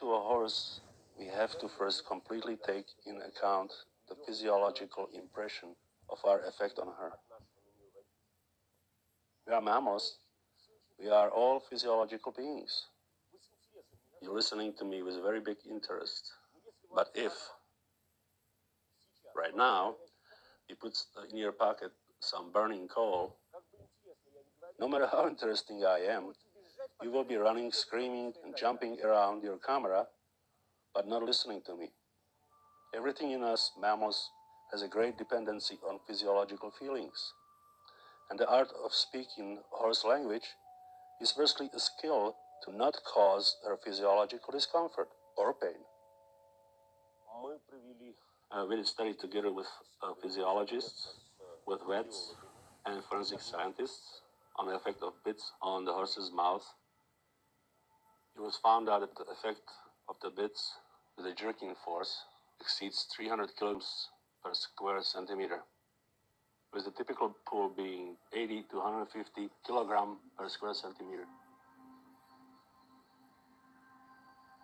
To a horse, we have to first completely take in account the physiological impression of our effect on her. We are mammals. We are all physiological beings. You're listening to me with very big interest. But if, right now, you put uh, in your pocket some burning coal, no matter how interesting I am, you will be running, screaming, and jumping around your camera, but not listening to me. Everything in us, mammals, has a great dependency on physiological feelings. And the art of speaking horse language is firstly a skill to not cause her physiological discomfort or pain. Uh, we studied together with uh, physiologists, with vets, and forensic scientists on the effect of bits on the horse's mouth was found out that the effect of the bits with a jerking force exceeds 300 kilograms per square centimeter, with the typical pull being 80 to 150 kilogram per square centimeter.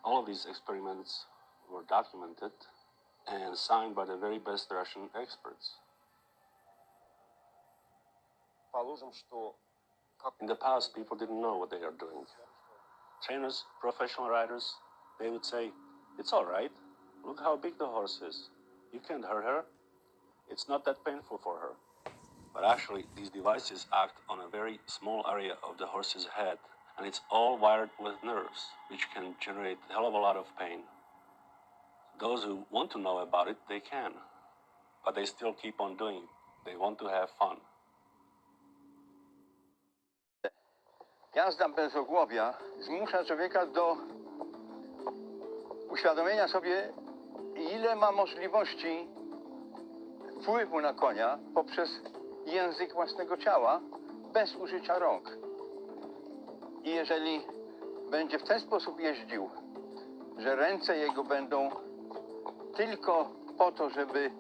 All of these experiments were documented and signed by the very best Russian experts. In the past, people didn't know what they are doing. Trainers, professional riders, they would say, It's all right. Look how big the horse is. You can't hurt her. It's not that painful for her. But actually, these devices act on a very small area of the horse's head, and it's all wired with nerves, which can generate a hell of a lot of pain. Those who want to know about it, they can. But they still keep on doing it. They want to have fun. Jazda bezogłowia zmusza człowieka do uświadomienia sobie, ile ma możliwości wpływu na konia poprzez język własnego ciała bez użycia rąk. I jeżeli będzie w ten sposób jeździł, że ręce jego będą tylko po to, żeby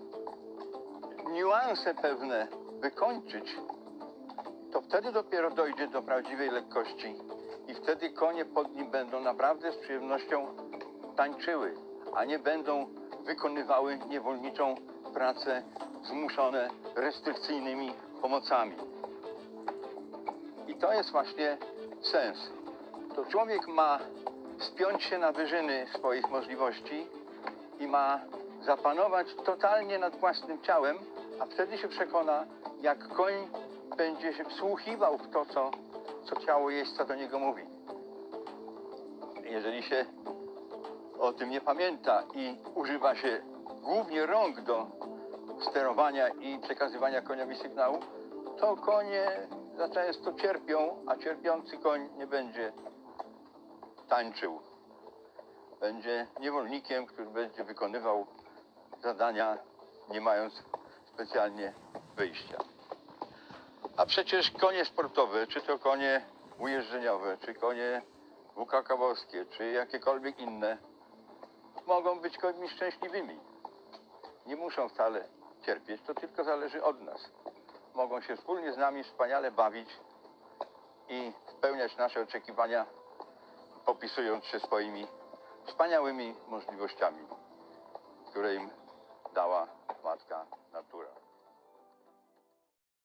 niuanse pewne wykończyć, wtedy dopiero dojdzie do prawdziwej lekkości i wtedy konie pod nim będą naprawdę z przyjemnością tańczyły, a nie będą wykonywały niewolniczą pracę zmuszone restrykcyjnymi pomocami. I to jest właśnie sens. To człowiek ma spiąć się na wyżyny swoich możliwości i ma zapanować totalnie nad własnym ciałem, a wtedy się przekona, jak koń będzie się wsłuchiwał w to, co, co ciało jeźdźca do niego mówi. Jeżeli się o tym nie pamięta i używa się głównie rąk do sterowania i przekazywania koniowi sygnału, to konie za często cierpią, a cierpiący koń nie będzie tańczył. Będzie niewolnikiem, który będzie wykonywał zadania, nie mając specjalnie wyjścia. A przecież konie sportowe, czy to konie ujeżdżeniowe, czy konie wukakałowskie, czy jakiekolwiek inne, mogą być końmi szczęśliwymi. Nie muszą wcale cierpieć, to tylko zależy od nas. Mogą się wspólnie z nami wspaniale bawić i spełniać nasze oczekiwania, popisując się swoimi wspaniałymi możliwościami, które im dała Matka